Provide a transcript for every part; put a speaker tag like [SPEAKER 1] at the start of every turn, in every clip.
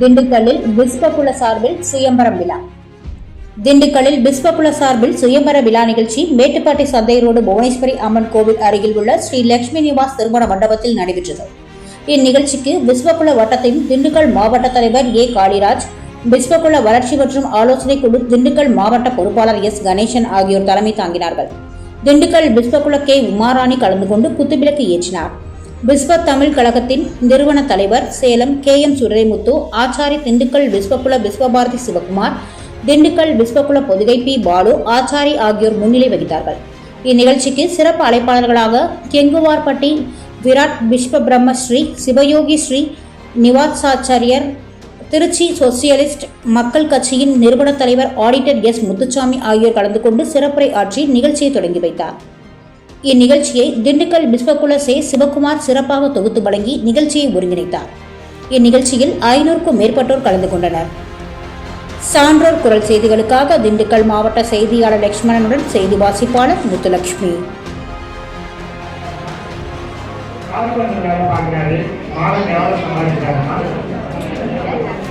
[SPEAKER 1] திண்டுக்கல்லில் பிஸ்பகுல சார்பில் சுயம்பரம் விழா. திண்டுக்கல்லில் பிஸ்பகுல சார்பில் சுயம்பர விழா நிகழ்ச்சி மேட்டுப்பாட்டை சந்தை ரோடு புவனேஸ்வரி அம்மன் கோவில் அருகில் உள்ள ஸ்ரீ லட்சுமி நிவாஸ் திருமண மண்டபத்தில் நடைபெற்றது. இந்நிகழ்ச்சிக்கு பிஸ்வகுல வட்டத்தின் திண்டுக்கல் மாவட்ட தலைவர் ஏ. காளிராஜ் பிஸ்வகுல வளர்ச்சி மற்றும் ஆலோசனை குழு திண்டுக்கல் மாவட்ட பொறுப்பாளர் எஸ். கணேசன் ஆகியோர் தலைமை தாங்கினார்கள். திண்டுக்கல் பிஸ்வகுல கே. உமாராணி கலந்து கொண்டு குத்துவிளக்கு ஏற்றினார். பிஸ்வ தமிழ் கழகத்தின் நிறுவன தலைவர் சேலம் கே எம் சுரேமுத்து ஆச்சாரி திண்டுக்கல் பிஸ்வகுல பிஸ்வபாரதி சிவகுமார் திண்டுக்கல் பிஸ்வகுல பொதுகை பி பாலு ஆச்சாரி ஆகியோர் முன்னிலை வகித்தார்கள். இந்நிகழ்ச்சிக்கு சிறப்பு அழைப்பாளர்களாக கெங்குவார்பட்டி விராட் விஸ்வ பிரம்மஸ்ரீ சிவயோகி ஸ்ரீ நிவாசாச்சாரியர் திருச்சி சோசியலிஸ்ட் மக்கள் கட்சியின் நிறுவன தலைவர் ஆடிட்டர் எஸ் முத்துச்சாமி ஆகியோர் கலந்து கொண்டு சிறப்புரை ஆற்றி நிகழ்ச்சியை தொடங்கி வைத்தார். இந்நிகழ்ச்சியை திண்டுக்கல் விஸ்வகுல சே. சிவகுமார் சிறப்பாக தொகுத்து வழங்கி நிகழ்ச்சியை ஒருங்கிணைத்தார். இந்நிகழ்ச்சியில் ஐநூறுக்கும் மேற்பட்டோர் கலந்து கொண்டனர். சான்றோர் குரல் செய்திகளுக்காக திண்டுக்கல் மாவட்ட செய்தியாளர் லட்சுமணனுடன் செய்தி வாசிப்பாளர் முத்துலட்சுமி.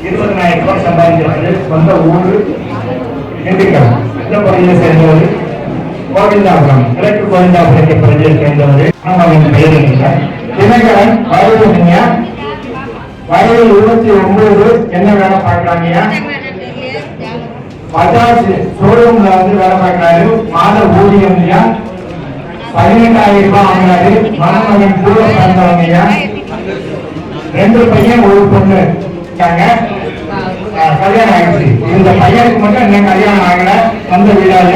[SPEAKER 2] இருபதாயிரம் ரூபாய் சம்பாதிக்கிறாரு சொந்த ஊர் திண்டுக்கல். இந்த பகுதியை சேர்ந்தவர்? கோவிந்தாபுரம் கிழக்கு கோவிந்தாபுரத்தை பகுதியை சேர்ந்தவர் ஆனால் பெயர் தினகரன் வயதுங்க வயது இருபத்தி ஒன்பது என்ன வேலை பார்க்குறாங்கய்யா பஜாஜ் ஷோரூம்ல வந்து வேலை பார்க்கறாரு. மாத ஊதியம் பதினெட்டாயிரம் ரூபாய் வாங்கினாரு மணமகன் கூட பிறந்தவங்க ரெண்டு பையன் ஒரு பொண்ணு இருக்காங்க. ஆஹ் கல்யாணம் ஆயிடுச்சு. இந்த பையனுக்கு மட்டும் இன்னும் கல்யாணம் ஆகல. சொந்த வீடால.